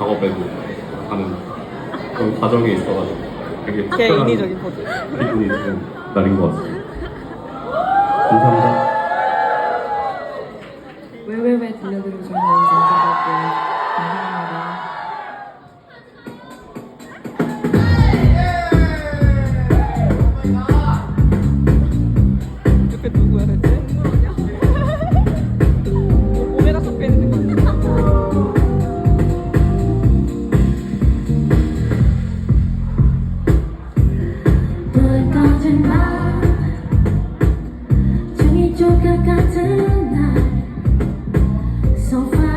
작업 빼고 하는 그런 과정에 있어가지고 되게 제 특별한 인위적인 버전. 기분이 드는 날인 것 같습니다. 감사합니다. 왜왜왜 들려드리고 정말 감사하고 So fine.